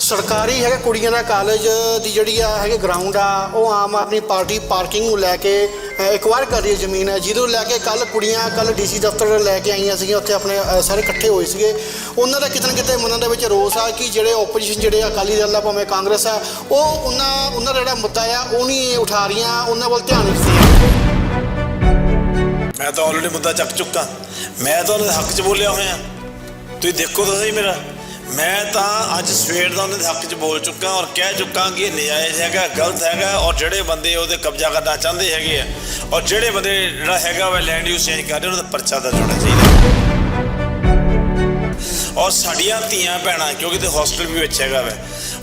ਸਰਕਾਰੀ ਹੈਗਾ ਕੁੜੀਆਂ ਦਾ ਕਾਲਜ ਦੀ ਜਿਹੜੀ ਆ ਹੈਗੇ ਗਰਾਊਂਡ ਆ ਉਹ ਆਮ ਆਦਮੀ ਪਾਰਟੀ ਪਾਰਕਿੰਗ ਨੂੰ ਲੈ ਕੇ ਇਕਵਾਰ ਕਰ ਰਹੀ ਹੈ ਜ਼ਮੀਨ ਹੈ। ਜਿਹਨੂੰ ਲੈ ਕੇ ਕੱਲ ਕੁੜੀਆਂ ਕੱਲ ਡੀਸੀ ਦਫ਼ਤਰ ਲੈ ਕੇ ਆਈਆਂ ਸੀਗੀਆਂ ਉੱਥੇ ਆਪਣੇ ਅ, ਸਾਰੇ ਇਕੱਠੇ ਹੋਏ ਸੀਗੇ। ਉਹਨਾਂ ਦਾ ਕਿਤੇ ਨਾ ਕਿਤੇ ਮਨਾਂ ਦੇ ਵਿੱਚ ਰੋਸ ਆ ਕਿ ਜਿਹੜੇ ਆਪੋਜੀਸ਼ਨ ਜਿਹੜੇ ਆ ਅਕਾਲੀ ਦਲ ਆ ਭਾਵੇਂ ਕਾਂਗਰਸ ਆ ਉਹ ਉਹਨਾਂ ਉਹਨਾਂ ਦਾ ਜਿਹੜਾ ਮੁੱਦਾ ਆ ਉਹ ਨਹੀਂ ਉਠਾ ਰਹੀਆਂ ਉਹਨਾਂ ਵੱਲ ਧਿਆਨ ਨਹੀਂ ਦੇ ਰਹੀਆਂ। ਮੈਂ ਤਾਂ ਆਲਰੇਡੀ ਮੁੱਦਾ ਚੱਕ ਚੁੱਕਾ। ਮੈਂ ਤਾਂ ਉਹਨਾਂ ਦੇ ਹੱਕ 'ਚ ਬੋਲਿਆ ਹੋਇਆ। ਤੁਸੀਂ ਦੇਖੋ ਤਾਂ ਸਹੀ ਮੇਰਾ। ਮੈਂ ਤਾਂ ਅੱਜ ਸਵੇਰ ਦਾ ਉਹਨਾਂ ਦੇ ਹੱਕ 'ਚ ਬੋਲ ਚੁੱਕਾ ਔਰ ਕਹਿ ਚੁੱਕਾ ਕਿ ਇਹ ਨਜਾਇਜ਼ ਹੈਗਾ, ਗਲਤ ਹੈਗਾ ਔਰ ਜਿਹੜੇ ਬੰਦੇ ਉਹਦੇ ਕਬਜ਼ਾ ਕਰਨਾ ਚਾਹੁੰਦੇ ਹੈਗੇ ਆ ਔਰ ਜਿਹੜੇ ਬੰਦੇ ਜਿਹੜਾ ਹੈਗਾ ਵਾ ਲੈਂਡ ਯੂਜ਼ ਚੇਂਜ ਕਰ ਰਹੇ ਉਹਨਾਂ ਦਾ ਪਰਚਾ ਦਾ ਹੋਣਾ ਚਾਹੀਦਾ। ਔਰ ਸਾਡੀਆਂ ਧੀਆਂ ਭੈਣਾਂ, ਕਿਉਂਕਿ ਤੇ ਹੌਸਟਲ ਵੀ ਵਿੱਚ ਹੈਗਾ ਵਾ,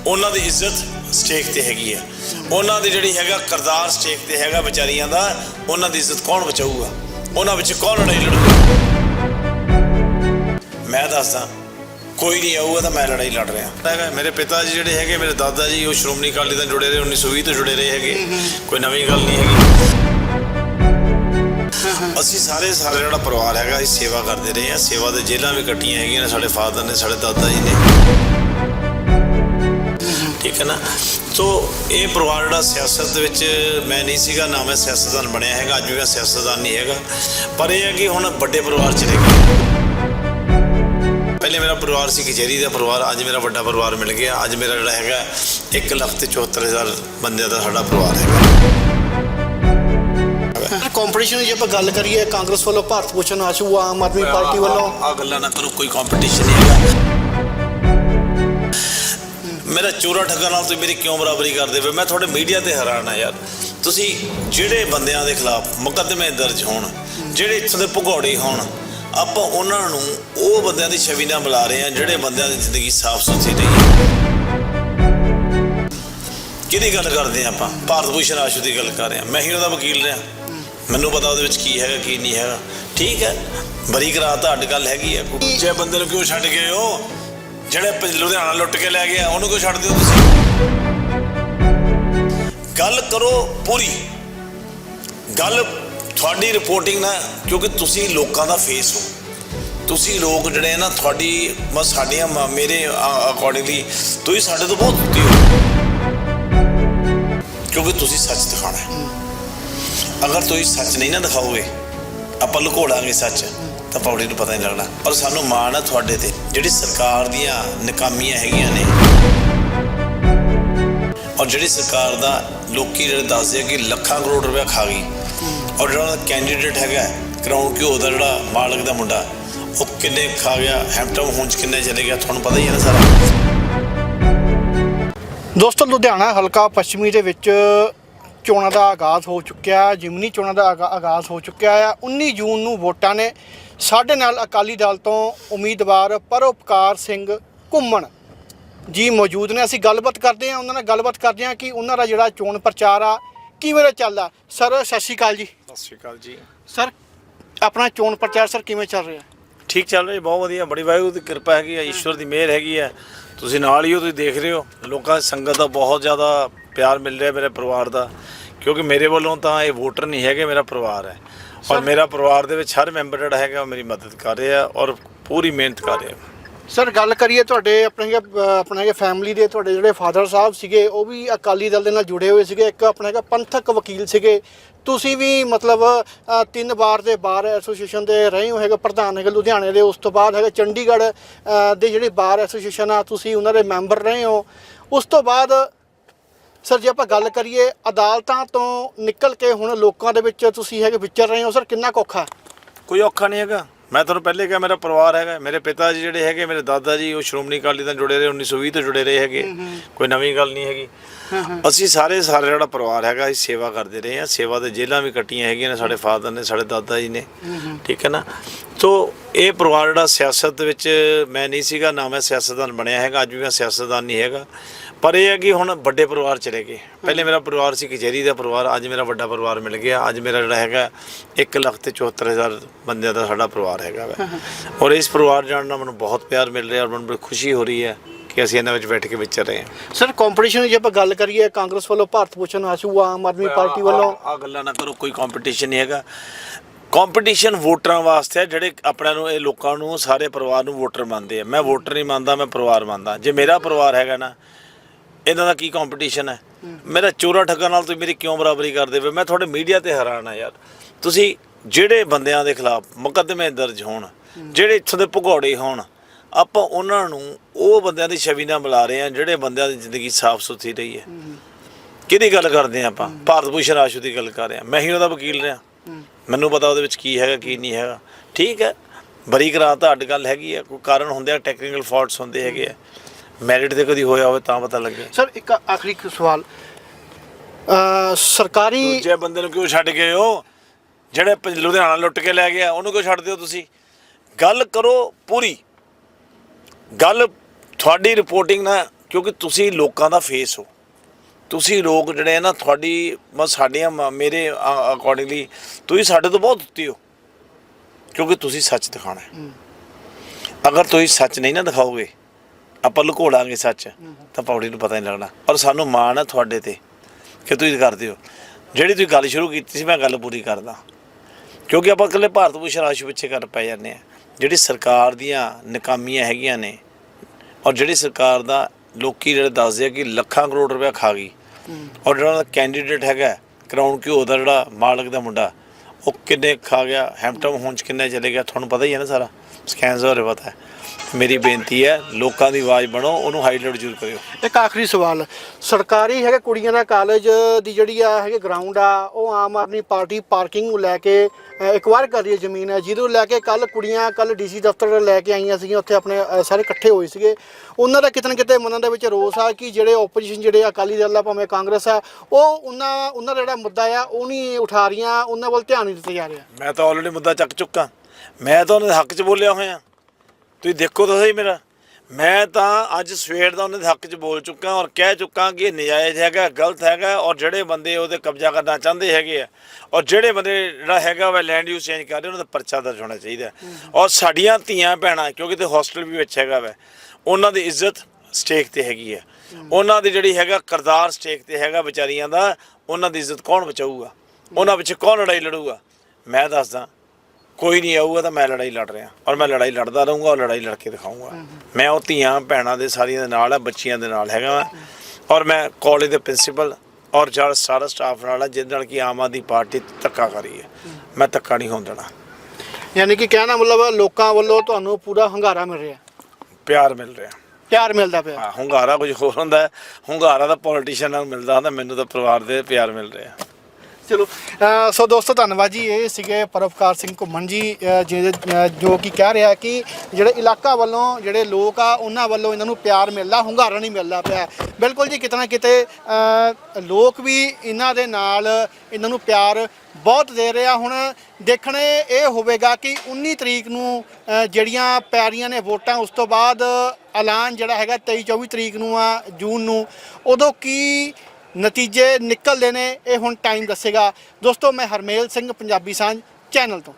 ਉਹਨਾਂ ਦੀ ਇੱਜ਼ਤ ਸਟੇਕ ਤੇ ਹੈਗੀ ਆ। ਉਹਨਾਂ ਦੀ ਜਿਹੜੀ ਹੈਗਾ ਕਰਤਾਰ ਸਟੇਕ ਤੇ ਹੈਗਾ ਵਿਚਾਰੀਆਂ ਦਾ, ਉਹਨਾਂ ਦੀ ਇੱਜ਼ਤ ਕੌਣ ਬਚਾਊਗਾ? ਉਹਨਾਂ ਵਿੱਚ ਕੌਣ ਲੜਾਈ ਲੜੂਗਾ? ਮੈਂ ਦੱਸਦਾ ਕੋਈ ਨਹੀਂ ਆਊਗਾ ਤਾਂ ਮੈਂ ਲੜਾਈ ਲੜ ਰਿਹਾ। ਹੈਗਾ ਮੇਰੇ ਪਿਤਾ ਜੀ ਜਿਹੜੇ ਹੈਗੇ ਮੇਰੇ ਦਾਦਾ ਜੀ ਉਹ ਸ਼੍ਰੋਮਣੀ ਅਕਾਲੀ ਦਲ ਜੁੜੇ ਰਹੇ 1920 ਤੋਂ ਜੁੜੇ ਰਹੇ ਹੈਗੇ। ਕੋਈ ਨਵੀਂ ਗੱਲ ਨਹੀਂ ਹੈਗੀ। ਅਸੀਂ ਸਾਰੇ ਸਾਰੇ ਜਿਹੜਾ ਪਰਿਵਾਰ ਹੈਗਾ ਅਸੀਂ ਸੇਵਾ ਕਰਦੇ ਰਹੇ ਹਾਂ। ਸੇਵਾ ਦੇ ਜੇਲ੍ਹਾਂ ਵੀ ਕੱਟੀਆਂ ਹੈਗੀਆਂ ਨੇ ਸਾਡੇ ਫਾਦਰ ਨੇ ਸਾਡੇ ਦਾਦਾ ਜੀ ਨੇ। ਠੀਕ ਹੈ ਨਾ? ਸੋ ਇਹ ਪਰਿਵਾਰ ਜਿਹੜਾ ਸਿਆਸਤ ਦੇ ਵਿੱਚ ਮੈਂ ਨਹੀਂ ਸੀਗਾ ਨਾ ਮੈਂ ਸਿਆਸਤਦਾਨ ਬਣਿਆ ਹੈਗਾ ਅੱਜ ਵੀ ਮੈਂ ਸਿਆਸਤਦਾਨ ਨਹੀਂ ਹੈਗਾ। ਪਰ ਇਹ ਹੈ ਕਿ ਹੁਣ ਵੱਡੇ ਪਰਿਵਾਰ ਚ ਰਹਿ ਪਹਿਲੇ ਮੇਰਾ ਪਰਿਵਾਰ ਸੀ ਕਚਹਿਰੀ ਦਾ ਪਰਿਵਾਰ ਅੱਜ ਮੇਰਾ ਵੱਡਾ ਪਰਿਵਾਰ ਮਿਲ ਗਿਆ। ਅੱਜ ਮੇਰਾ ਜਿਹੜਾ ਹੈਗਾ 1 ਲੱਖ ਤੇ 74000 ਬੰਦਿਆਂ ਦਾ ਸਾਡਾ ਪਰਿਵਾਰ ਹੈਗਾ। ਕੰਪੀਟੀਸ਼ਨ ਜੇ ਆਪਾਂ ਗੱਲ ਕਰੀਏ ਕਾਂਗਰਸ ਵੱਲੋਂ ਭਾਰਤ ਭੂਸ਼ਣ ਆਸ਼ੂ ਆਮ ਆਦਮੀ ਪਾਰਟੀ ਵੱਲੋਂ। ਆ ਗੱਲਾਂ ਨਾ ਕਰੋ ਕੋਈ ਕੰਪੀਟੀਸ਼ਨ ਨਹੀਂ ਹੈਗਾ। ਮੇਰਾ ਚੋਰਾ ਠੱਗਾ ਨਾਲ ਤੁਸੀਂ ਮੇਰੀ ਕਿਉਂ ਬਰਾਬਰੀ ਕਰਦੇ ਪਏ? ਮੈਂ ਤੁਹਾਡੇ ਮੀਡੀਆ ਤੇ ਹੈਰਾਨ ਆ ਯਾਰ। ਤੁਸੀਂ ਜਿਹੜੇ ਬੰਦਿਆਂ ਦੇ ਖਿਲਾਫ ਮੁਕੱਦਮੇ ਦਰਜ ਹੋਣ ਜਿਹੜੇ ਇੱਥੋਂ ਦੇ ਭਗੌੜੇ ਹੋਣ ਆਪਾਂ ਉਹਨਾਂ ਨੂੰ ਉਹ ਬੰਦਿਆਂ ਦੀ ਛਵੀ ਨਾਲ ਮਿਲਾ ਰਹੇ ਹਾਂ ਜਿਹੜੇ ਬੰਦਿਆਂ ਦੀ ਜ਼ਿੰਦਗੀ ਸਾਫ਼ ਸੁਥਰੀ ਰਹੀ ਹੈ। ਕਿਹਦੀ ਗੱਲ ਕਰਦੇ ਆ ਆਪਾਂ? ਭਾਰਤ ਭੂਸ਼ਣ ਆਸ਼ੂ ਦੀ ਗੱਲ ਕਰ ਰਹੇ ਆ ਮੈਂ ਹੀ ਉਹਦਾ ਵਕੀਲ ਰਿਹਾ। ਮੈਨੂੰ ਪਤਾ ਉਹਦੇ ਵਿੱਚ ਕੀ ਹੈਗਾ, ਕੀ ਨਹੀਂ ਹੈਗਾ। ਠੀਕ ਹੈ। ਬਰੀ ਕਰਾ ਤਾਂ ਅੱਡ ਗੱਲ ਹੈਗੀ ਹੈ। ਜੇ ਬੰਦੇ ਨੂੰ ਕਿਉਂ ਛੱਡ ਗਏ ਹੋ? ਜਿਹੜੇ ਲੁਧਿਆਣਾ ਲੁੱਟ ਕੇ ਲੈ ਗਿਆ, ਉਹਨੂੰ ਕਿਉਂ ਛੱਡ ਦਿਓ ਤੁਸੀਂ? ਗੱਲ ਕਰੋ ਪੂਰੀ। ਗੱਲ ਤੁਹਾਡੀ ਰਿਪੋਰਟਿੰਗ ਨਾ, ਕਿਉਂਕਿ ਤੁਸੀਂ ਲੋਕਾਂ ਦਾ ਫੇਸ ਹੋ। ਤੁਸੀਂ ਲੋਕ ਜਿਹੜੇ ਆ ਨਾ, ਤੁਹਾਡੀ, ਬਸ ਸਾਡੀਆਂ ਮ- ਮੇਰੇ ਅਕੋਰਡਿੰਗਲੀ ਤੁਸੀਂ ਸਾਡੇ ਤੋਂ ਬਹੁਤ ਉੱਤੇ ਹੋ। ਕਿਉਂਕਿ ਤੁਸੀਂ ਸੱਚ ਦਿਖਾਣਾ ਹੈ। ਅਗਰ ਤੁਸੀਂ ਸੱਚ ਨਹੀਂ ਨਾ ਦਿਖਾਓਗੇ, ਆਪਾਂ ਲੁਕੋੜਾਂਗੇ ਸੱਚ, ਤਾਂ ਪੌੜੀ ਨੂੰ ਪਤਾ ਨਹੀਂ ਲੱਗਣਾ। ਪਰ ਸਾਨੂੰ ਮਾਣ ਹੈ ਤੁਹਾਡੇ ਤੇ, ਜਿਹੜੀ ਸਰਕਾਰ ਦੀਆਂ ਨਕਾਮੀਆਂ ਹੈਗੀਆਂ ਨੇ। ਔਰ ਜਿਹੜੀ ਸਰਕਾਰ ਦਾ, ਲੋਕੀ ਜਿਹੜੇ ਦੱਸਦੇ ਆ ਕਿ ਲੱਖਾਂ ਕਰੋੜ ਰੁਪਇਆ ਖਾ ਗਈ। ਔਰ ਜਿਹੜਾ ਕੈਂਡੀਡੇਟ ਹੈਗਾ, ਕਰਾਉਣ ਘਿਓ ਦਾ ਜਿਹੜਾ ਮਾਲਕ ਦਾ ਮੁੰਡਾ, ਉਹ ਕਿੰਨੇ ਖਾ ਗਿਆ, ਹੈਂਪਟਨ ਹੁੰਚ ਕਿੰਨੇ ਚਲੇ ਗਿਆ, ਤੁਹਾਨੂੰ ਪਤਾ ਹੀ ਹੈ ਨਾ ਸਾਰਾ। ਦੋਸਤੋ, ਲੁਧਿਆਣਾ ਹਲਕਾ ਪੱਛਮੀ ਦੇ ਵਿੱਚ ਚੋਣਾਂ ਦਾ ਆਗਾਜ਼ ਹੋ ਚੁੱਕਿਆ ਜਿਮਨੀ ਚੋਣਾਂ ਦਾ ਆਗਾਜ਼ ਹੋ ਚੁੱਕਿਆ ਆ 19 ਜੂਨ ਨੂੰ ਵੋਟਾਂ ਨੇ ਸਾਡੇ ਨਾਲ ਅਕਾਲੀ ਦਲ ਤੋਂ ਉਮੀਦਵਾਰ ਪਰਉਪਕਾਰ ਸਿੰਘ ਘੁੰਮਣ ਜੀ ਮੌਜੂਦ ਨੇ। ਅਸੀਂ ਗੱਲਬਾਤ ਕਰਦੇ ਹਾਂ, ਉਹਨਾਂ ਨਾਲ ਗੱਲਬਾਤ ਕਰਦੇ ਹਾਂ ਕਿ ਉਹਨਾਂ ਦਾ ਜਿਹੜਾ ਚੋਣ ਪ੍ਰਚਾਰ ਆ, ਕਿਵੇਂ ਦਾ ਚੱਲਦਾ? ਸਰ, ਸਤਿ ਸ਼੍ਰੀ ਅਕਾਲ ਜੀ। ਸਤਿ ਸ਼੍ਰੀ ਅਕਾਲ ਜੀ। ਸਰ ਆਪਣਾ ਚੋਣ ਪ੍ਰਚਾਰ ਸਰ ਕਿਵੇਂ ਚੱਲ ਰਿਹਾ? ਠੀਕ ਚੱਲ ਰਿਹਾ ਜੀ, ਬਹੁਤ ਵਧੀਆ। ਬੜੀ ਵਾਹਿਗੁਰੂ ਦੀ ਕਿਰਪਾ ਹੈਗੀ ਹੈ ਈਸ਼ਵਰ ਦੀ ਮਿਹਰ ਹੈਗੀ ਹੈ ਤੁਸੀਂ ਨਾਲ ਹੀ ਹੋ ਤੁਸੀਂ ਦੇਖ ਰਹੇ ਹੋ। ਲੋਕਾਂ ਦੀ ਸੰਗਤ ਦਾ ਬਹੁਤ ਜ਼ਿਆਦਾ ਪਿਆਰ ਮਿਲ ਰਿਹਾ ਮੇਰੇ ਪਰਿਵਾਰ ਦਾ ਕਿਉਂਕਿ ਮੇਰੇ ਵੱਲੋਂ ਤਾਂ ਇਹ ਵੋਟਰ ਨਹੀਂ ਹੈਗੇ ਮੇਰਾ ਪਰਿਵਾਰ ਹੈ। ਔਰ ਮੇਰਾ ਪਰਿਵਾਰ ਦੇ ਵਿੱਚ ਹਰ ਮੈਂਬਰ ਜਿਹੜਾ ਹੈਗਾ ਉਹ ਮੇਰੀ ਮਦਦ ਕਰ ਰਿਹਾ ਔਰ ਪੂਰੀ ਮਿਹਨਤ ਕਰ ਰਿਹਾ। ਸਰ, ਗੱਲ ਕਰੀਏ ਤੁਹਾਡੇ ਆਪਣੇ ਅਹ, ਆਪਣਾ ਹੈਗਾ ਫੈਮਿਲੀ ਦੇ ਤੁਹਾਡੇ ਜਿਹੜੇ ਫਾਦਰ ਸਾਹਿਬ ਸੀਗੇ, ਉਹ ਵੀ ਅਕਾਲੀ ਦਲ ਦੇ ਨਾਲ ਜੁੜੇ ਹੋਏ ਸੀਗੇ, ਇੱਕ ਆਪਣਾ ਹੈਗਾ ਪੰਥਕ ਵਕੀਲ ਸੀਗੇ। ਤੁਸੀਂ ਵੀ ਮਤਲਬ ਤਿੰਨ ਵਾਰ ਦੇ ਬਾਰ ਐਸੋਸੀਏਸ਼ਨ ਦੇ ਰਹੇ ਹੋ ਹੈਗੇ, ਪ੍ਰਧਾਨ ਹੈਗੇ ਲੁਧਿਆਣੇ ਦੇ, ਉਸ ਤੋਂ ਬਾਅਦ ਹੈਗਾ ਚੰਡੀਗੜ੍ਹ ਦੇ ਜਿਹੜੇ ਬਾਰ ਐਸੋਸੀਏਸ਼ਨ ਆ, ਤੁਸੀਂ ਉਹਨਾਂ ਦੇ ਮੈਂਬਰ ਰਹੇ ਹੋ। ਉਸ ਤੋਂ ਬਾਅਦ, ਸਰ, ਜੇ ਆਪਾਂ ਗੱਲ ਕਰੀਏ ਅਦਾਲਤਾਂ ਤੋਂ ਨਿਕਲ ਕੇ ਹੁਣ ਲੋਕਾਂ ਦੇ ਵਿੱਚ ਤੁਸੀਂ ਹੈਗੇ ਵਿਚਰ ਰਹੇ ਹੋ, ਸਰ, ਕਿੰਨਾ ਕੁ ਔਖਾ? ਕੋਈ ਔਖਾ ਨਹੀਂ ਹੈਗਾ। ਮੈਂ ਤੁਹਾਨੂੰ ਪਹਿਲੇ ਕਿਹਾ ਮੇਰਾ ਪਰਿਵਾਰ ਹੈਗਾ ਮੇਰੇ ਪਿਤਾ ਜੀ ਜਿਹੜੇ ਹੈਗੇ ਮੇਰੇ ਦਾਦਾ ਜੀ ਉਹ ਸ਼੍ਰੋਮਣੀ ਅਕਾਲੀ ਦਲ ਜੁੜੇ ਰਹੇ 1920 ਤੋਂ ਜੁੜੇ ਰਹੇ ਹੈਗੇ। ਕੋਈ ਨਵੀਂ ਗੱਲ ਨਹੀਂ ਹੈਗੀ। ਅਸੀਂ ਸਾਰੇ ਸਾਰੇ ਜਿਹੜਾ ਪਰਿਵਾਰ ਹੈਗਾ ਅਸੀਂ ਸੇਵਾ ਕਰਦੇ ਰਹੇ ਹਾਂ। ਸੇਵਾ ਦੇ ਜੇਲ੍ਹਾਂ ਵੀ ਕੱਟੀਆਂ ਹੈਗੀਆਂ ਨੇ ਸਾਡੇ ਫਾਦਰ ਨੇ ਸਾਡੇ ਦਾਦਾ ਜੀ ਨੇ। ਠੀਕ ਹੈ ਨਾ? ਸੋ ਇਹ ਪਰਿਵਾਰ ਜਿਹੜਾ ਸਿਆਸਤ ਦੇ ਵਿੱਚ ਮੈਂ ਨਹੀਂ ਸੀਗਾ ਨਾ ਮੈਂ ਸਿਆਸਤਦਾਨ ਬਣਿਆ ਹੈਗਾ ਅੱਜ ਵੀ ਮੈਂ ਸਿਆਸਤਦਾਨ ਨਹੀਂ ਹੈਗਾ। ਪਰ ਇਹ ਹੈ ਕਿ ਹੁਣ ਵੱਡੇ ਪਰਿਵਾਰ ਚਲੇ ਗਏ। ਪਹਿਲੇ ਮੇਰਾ ਪਰਿਵਾਰ ਸੀ ਕਚਹਿਰੀ ਦਾ ਪਰਿਵਾਰ ਅੱਜ ਮੇਰਾ ਵੱਡਾ ਪਰਿਵਾਰ ਮਿਲ ਗਿਆ। ਅੱਜ ਮੇਰਾ ਜਿਹੜਾ ਹੈਗਾ 1 ਲੱਖ ਤੇ 74000 ਬੰਦਿਆਂ ਦਾ ਸਾਡਾ ਪਰਿਵਾਰ ਹੈਗਾ ਵਾ। ਔਰ ਇਸ ਪਰਿਵਾਰ ਜਾਣ ਨਾਲ ਮੈਨੂੰ ਬਹੁਤ ਪਿਆਰ ਮਿਲ ਰਿਹਾ ਔਰ ਮੈਨੂੰ ਬੜੀ ਖੁਸ਼ੀ ਹੋ ਰਹੀ ਹੈ ਕਿ ਅਸੀਂ ਇਹਨਾਂ ਵਿੱਚ ਬੈਠ ਕੇ ਵਿਚਰ ਰਹੇ ਹਾਂ। ਸਰ ਕੰਪੀਟੀਸ਼ਨ ਜੇ ਆਪਾਂ ਗੱਲ ਕਰੀਏ ਕਾਂਗਰਸ ਵੱਲੋਂ ਭਾਰਤ ਭੂਸ਼ਣ ਆਸ਼ੂ ਆਮ ਆਦਮੀ ਪਾਰਟੀ ਵੱਲੋਂ ਆ ਗੱਲਾਂ ਨਾ ਕਰੋ ਕੋਈ ਕੰਪੀਟੀਸ਼ਨ ਨਹੀਂ ਹੈਗਾ। ਕੰਪੀਟੀਸ਼ਨ ਵੋਟਰਾਂ ਵਾਸਤੇ ਹੈ ਜਿਹੜੇ ਆਪਣਿਆਂ ਨੂੰ, ਇਹ ਲੋਕਾਂ ਨੂੰ, ਸਾਰੇ ਪਰਿਵਾਰ ਨੂੰ ਵੋਟਰ ਮੰਨਦੇ ਆ। ਮੈਂ ਵੋਟਰ ਨਹੀਂ ਮੰਨਦਾ, ਮੈਂ ਪਰਿਵਾਰ ਮੰਨਦਾ। ਜੇ ਮੇਰਾ ਪਰਿਵਾਰ ਹੈਗਾ ਨਾ, ਇਹਨਾਂ ਦਾ ਕੀ ਕੰਪੀਟੀਸ਼ਨ ਹੈ? ਮੇਰਾ ਚੋਰਾ ਠੱਗਾ ਨਾਲ ਤੁਸੀਂ ਮੇਰੀ ਕਿਉਂ ਬਰਾਬਰੀ ਕਰਦੇ ਪਏ? ਮੈਂ ਤੁਹਾਡੇ ਮੀਡੀਆ ਤੇ ਹੈਰਾਨ ਆ ਯਾਰ। ਤੁਸੀਂ ਜਿਹੜੇ ਬੰਦਿਆਂ ਦੇ ਖਿਲਾਫ ਮੁਕੱਦਮੇ ਦਰਜ ਹੋਣ, ਜਿਹੜੇ ਇੱਥੋਂ ਦੇ ਭਗੌੜੇ ਹੋਣ, ਆਪਾਂ ਉਹਨਾਂ ਨੂੰ ਉਹ ਬੰਦਿਆਂ ਦੀ ਛਵੀ ਨਾਲ ਮਿਲਾ ਰਹੇ ਆ, ਜਿਹੜੇ ਬੰਦਿਆਂ ਦੀ ਜ਼ਿੰਦਗੀ ਸਾਫ਼ ਸੁਥਰੀ ਰਹੀ ਹੈ। ਕਿਹਦੀ ਗੱਲ ਕਰਦੇ ਆ ਆਪਾਂ? ਭਾਰਤ ਭੂਸ਼ਣ ਆਸ਼ੂ ਦੀ ਗੱਲ ਕਰ ਰਹੇ ਆ। ਮੈਂ ਹੀ ਉਹਦਾ ਵਕੀਲ ਰਿਹਾ। ਮੈਨੂੰ ਪਤਾ ਉਹਦੇ ਵਿੱਚ ਕੀ ਹੈਗਾ ਕੀ ਨਹੀਂ ਹੈਗਾ। ਠੀਕ ਹੈ ਬਰੀ ਕਰਾ ਤਾਂ ਅੱਡ ਗੱਲ ਹੈਗੀ ਆ ਕੋਈ ਕਾਰਨ ਹੁੰਦੇ ਆ ਟੈਕਨੀਕਲ ਫਾਲਟਸ ਹੁੰਦੇ ਹੈਗੇ ਆ। ਮੈਰਿਟ ਤੇ ਕਦੀ ਹੋਇਆ ਹੋਵੇ ਤਾਂ ਪਤਾ ਲੱਗੇ। ਸਰ ਇੱਕ ਆਖਰੀ ਸਵਾਲ। ਅ, ਸਰਕਾਰੀ ਦੂਜੇ ਬੰਦੇ ਨੂੰ ਕਿਉਂ ਛੱਡ ਗਏ ਹੋ? ਜਿਹੜੇ ਲੁਧਿਆਣਾ ਲੁੱਟ ਕੇ ਲੈ ਗਿਆ ਉਹਨੂੰ ਕਿਉਂ ਛੱਡਦੇ ਹੋ ਤੁਸੀਂ? ਗੱਲ ਕਰੋ ਪੂਰੀ। ਗੱਲ ਤੁਹਾਡੀ ਰਿਪੋਰਟਿੰਗ ਨਾ ਕਿਉਂਕਿ ਤੁਸੀਂ ਲੋਕਾਂ ਦਾ ਫੇਸ ਹੋ। ਤੁਸੀਂ ਲੋਕ ਜਿਹੜੇ ਆ ਨਾ ਤੁਹਾਡੀ ਸਾਡੀਆਂ ਮੇਰੇ ਅਕੋਰਡਿੰਗਲੀ ਤੁਸੀਂ ਸਾਡੇ ਤੋਂ ਬਹੁਤ ਉੱਤੇ ਹੋ। ਕਿਉਂਕਿ ਤੁਸੀਂ ਸੱਚ ਦਿਖਾਣਾ ਹੈ। ਅਗਰ ਤੁਸੀਂ ਸੱਚ ਨਹੀਂ ਨਾ ਦਿਖਾਓਗੇ ਆਪਾਂ ਲੁਕੋੜਾਂਗੇ ਸੱਚ। ਤਾਂ ਪੌੜੀ ਨੂੰ ਪਤਾ ਨਹੀਂ ਲੱਗਣਾ। ਔਰ ਸਾਨੂੰ ਮਾਣ ਹੈ ਤੁਹਾਡੇ ਤੇ ਕਿ ਤੁਸੀਂ ਕਰਦੇ ਹੋ। ਜਿਹੜੀ ਤੁਸੀਂ ਗੱਲ ਸ਼ੁਰੂ ਕੀਤੀ ਸੀ ਮੈਂ ਗੱਲ ਪੂਰੀ ਕਰਦਾ। ਕਿਉਂਕਿ ਆਪਾਂ ਇਕੱਲੇ ਭਾਰਤ ਭੂਸ਼ਣ ਆਸ਼ੂ ਪਿੱਛੇ ਕਰ ਪੈ ਜਾਂਦੇ ਆ ਜਿਹੜੀ ਸਰਕਾਰ ਦੀਆਂ ਨਕਾਮੀਆਂ ਹੈਗੀਆਂ ਨੇ ਔਰ ਜਿਹੜੀ ਸਰਕਾਰ ਦਾ ਲੋਕੀ ਜਿਹੜੇ ਦੱਸਦੇ ਆ ਕਿ ਲੱਖਾਂ ਕਰੋੜ ਰੁਪਇਆ ਖਾ ਗਈ। ਔਰ ਜਿਹੜਾ ਉਹਦਾ ਕੈਂਡੀਡੇਟ ਹੈਗਾ ਕਰਾਉਣ ਘਿਓ ਦਾ ਜਿਹੜਾ ਮਾਲਕ ਦਾ ਮੁੰਡਾ, ਉਹ ਕਿੰਨੇ ਖਾ ਗਿਆ ਹੈਮਟਮ ਹੋਂਚ ਚ ਕਿੰਨੇ ਚਲੇ ਗਿਆ, ਤੁਹਾਨੂੰ ਪਤਾ ਹੀ ਹੈ ਨਾ ਸਾਰਾ। ਸਕੈਨਸ ਬਾਰੇ ਪਤਾ ਹੈ। ਮੇਰੀ ਬੇਨਤੀ ਹੈ ਲੋਕਾਂ ਦੀ ਆਵਾਜ਼ ਬਣੋ ਉਹਨੂੰ ਹਾਈਲਾਈਟ ਜ਼ਰੂਰ ਕਰਿਓ। ਇੱਕ ਆਖਰੀ ਸਵਾਲ ਸਰਕਾਰੀ ਹੈਗਾ ਕੁੜੀਆਂ ਦਾ ਕਾਲਜ ਦੀ ਜਿਹੜੀ ਆ ਹੈਗੇ ਗਰਾਊਂਡ ਆ ਉਹ ਆਮ ਆਦਮੀ ਪਾਰਟੀ ਪਾਰਕਿੰਗ ਨੂੰ ਲੈ ਕੇ ਐਕਵਾਇਰ ਕਰ ਰਹੀ ਹੈ ਜ਼ਮੀਨ ਹੈ। ਜਿਹਨੂੰ ਲੈ ਕੇ ਕੱਲ ਕੁੜੀਆਂ ਕੱਲ ਡੀਸੀ ਦਫ਼ਤਰ ਲੈ ਕੇ ਆਈਆਂ ਸੀਗੀਆਂ ਉੱਥੇ ਆਪਣੇ ਸਾਰੇ ਇਕੱਠੇ ਹੋਏ ਸੀਗੇ। ਉਹਨਾਂ ਦਾ ਕਿਤੇ ਨਾ ਕਿਤੇ ਮਨਾਂ ਦੇ ਵਿੱਚ ਰੋਸ ਆ ਕਿ ਜਿਹੜੇ ਆਪੋਜੀਸ਼ਨ ਜਿਹੜੇ ਅਕਾਲੀ ਦਲ ਆ ਭਾਵੇਂ ਕਾਂਗਰਸ ਆ ਉਹ ਉਹਨਾਂ ਉਹਨਾਂ ਦਾ ਜਿਹੜਾ ਮੁੱਦਾ ਆ ਉਹ ਨਹੀਂ ਉਠਾ ਰਹੀਆਂ ਉਹਨਾਂ ਵੱਲ ਧਿਆਨ ਨਹੀਂ ਦਿੱਤਾ ਜਾ ਰਿਹਾ। ਮੈਂ ਤਾਂ ਆਲਰੇਡੀ ਮੁੱਦਾ ਚੱਕ ਚੁੱਕਾ। ਮੈਂ ਤਾਂ ਉਹਨਾਂ ਦੇ ਹੱਕ 'ਚ ਬੋਲਿਆ ਹੋਇਆ। ਤੁਸੀਂ ਦੇਖੋ ਤਾਂ ਸਹੀ ਮੇਰਾ। ਮੈਂ ਤਾਂ ਅੱਜ ਸਵੇਰ ਦਾ ਉਹਨਾਂ ਦੇ ਹੱਕ 'ਚ ਬੋਲ ਚੁੱਕਾ ਔਰ ਕਹਿ ਚੁੱਕਾ ਕਿ ਇਹ ਨਜਾਇਜ਼ ਹੈਗਾ, ਗਲਤ ਹੈਗਾ ਔਰ ਜਿਹੜੇ ਬੰਦੇ ਉਹਦੇ ਕਬਜ਼ਾ ਕਰਨਾ ਚਾਹੁੰਦੇ ਹੈਗੇ ਆ, ਔਰ ਜਿਹੜੇ ਬੰਦੇ ਜਿਹੜਾ ਹੈਗਾ ਵਾ ਲੈਂਡ ਯੂਜ਼ ਚੇਂਜ ਕਰ ਰਹੇ ਉਹਨਾਂ ਦਾ ਪਰਚਾ ਦਰਜ ਹੋਣਾ ਚਾਹੀਦਾ। ਔਰ ਸਾਡੀਆਂ ਧੀਆਂ ਭੈਣਾਂ, ਕਿਉਂਕਿ ਤੇ ਹੋਸਟਲ ਵੀ ਵਿੱਚ ਹੈਗਾ ਵਾ, ਉਹਨਾਂ ਦੀ ਇੱਜ਼ਤ ਸਟੇਕ ਤੇ ਹੈਗੀ ਹੈ ਉਹਨਾਂ ਦੀ ਜਿਹੜੀ ਹੈਗਾ ਕਰਦਾਰ ਸਟੇਕ ਤੇ ਹੈਗਾ ਵਿਚਾਰੀਆਂ ਦਾ, ਉਹਨਾਂ ਦੀ ਇੱਜ਼ਤ ਕੌਣ ਬਚਾਊਗਾ? ਉਹਨਾਂ ਵਿੱਚ ਕੌਣ ਲੜਾਈ ਲੜੂਗਾ? ਮੈਂ ਦੱਸਦਾ ਕੋਈ ਨਹੀਂ ਆਊਗਾ ਤਾਂ ਮੈਂ ਲੜਾਈ ਲੜ ਰਿਹਾ। ਔਰ ਮੈਂ ਲੜਾਈ ਲੜਦਾ ਰਹੂੰਗਾ ਔਰ ਲੜਾਈ ਲੜ ਕੇ ਦਿਖਾਊਂਗਾ। ਮੈਂ ਉਹ ਧੀਆਂ ਭੈਣਾਂ ਦੇ ਸਾਰੀਆਂ ਦੇ ਨਾਲ ਆ ਬੱਚੀਆਂ ਦੇ ਨਾਲ ਹੈਗਾ ਵਾ। ਔਰ ਮੈਂ ਕਾਲਜ ਦੇ ਪ੍ਰਿੰਸੀਪਲ ਔਰ ਜਿਹੜਾ ਸਾਰਾ ਸਟਾਫ ਨਾਲ ਆ ਜਿਹਦੇ ਨਾਲ ਕਿ ਆਮ ਆਦਮੀ ਪਾਰਟੀ ਧੱਕਾ ਕਰੀ ਹੈ। ਮੈਂ ਧੱਕਾ ਨਹੀਂ ਹੋਣ ਦੇਣਾ। ਯਾਨੀ ਕਿ ਕਹਿਣਾ ਮਤਲਬ ਲੋਕਾਂ ਵੱਲੋਂ ਤੁਹਾਨੂੰ ਪੂਰਾ ਹੰਗਾਰਾ ਮਿਲ ਰਿਹਾ। ਪਿਆਰ ਮਿਲ ਰਿਹਾ। ਪਿਆਰ ਮਿਲਦਾ ਪਿਆ। ਹਾਂ ਹੁੰਗਾਰਾ ਕੁਝ ਹੋਰ ਹੁੰਦਾ ਹੈ। ਹੁੰਗਾਰਾ ਤਾਂ ਪੋਲੀਟੀਸ਼ੀਅਨ ਨਾਲ ਮਿਲਦਾ ਹੁੰਦਾ ਮੈਨੂੰ ਤਾਂ ਪਰਿਵਾਰ ਦੇ ਪਿਆਰ ਮਿਲ ਰਿਹਾ। ਚਲੋ। ਅ, ਸੋ ਦੋਸਤੋ ਧੰਨਵਾਦ ਜੀ। ਇਹ ਸੀਗੇ ਪਰਵਕਾਰ ਸਿੰਘ ਘੁੰਮਣ ਜੀ ਅ, ਜਿਹਦੇ ਅ, ਜੋ ਕਿ ਕਹਿ ਰਿਹਾ ਕਿ ਜਿਹੜੇ ਇਲਾਕਾ ਵੱਲੋਂ ਜਿਹੜੇ ਲੋਕ ਆ ਉਹਨਾਂ ਵੱਲੋਂ ਇਹਨਾਂ ਨੂੰ ਪਿਆਰ ਮਿਲਦਾ ਹੁੰਗਾਰਾ ਨਹੀਂ ਮਿਲਦਾ ਪਿਆ। ਬਿਲਕੁਲ ਜੀ ਕਿਤੇ ਨਾ ਕਿਤੇ ਅ, ਲੋਕ ਵੀ ਇਹਨਾਂ ਦੇ ਨਾਲ ਇਹਨਾਂ ਨੂੰ ਪਿਆਰ ਬਹੁਤ ਦੇ ਰਿਹਾ ਹੁਣ ਦੇਖਣੇ ਇਹ ਹੋਵੇਗਾ ਕਿ 19 ਤਰੀਕ ਨੂੰ ਅ, ਜਿਹੜੀਆਂ ਪੈਰੀਆਂ ਨੇ ਵੋਟਾਂ ਉਸ ਤੋਂ ਬਾਅਦ ਐਲਾਨ ਜਿਹੜਾ ਹੈਗਾ 23 24 ਤਰੀਕ ਨੂੰ ਆ ਜੂਨ ਨੂੰ। ਉਦੋਂ ਕੀ ਨਤੀਜੇ ਨਿਕਲਦੇ ਨੇ, ਇਹ ਹੁਣ ਟਾਈਮ ਦੱਸੇਗਾ। ਦੋਸਤੋ, ਮੈਂ ਹਰਮੇਲ ਸਿੰਘ, ਪੰਜਾਬੀ ਸਾਂਝ, ਚੈਨਲ ਤੋਂ।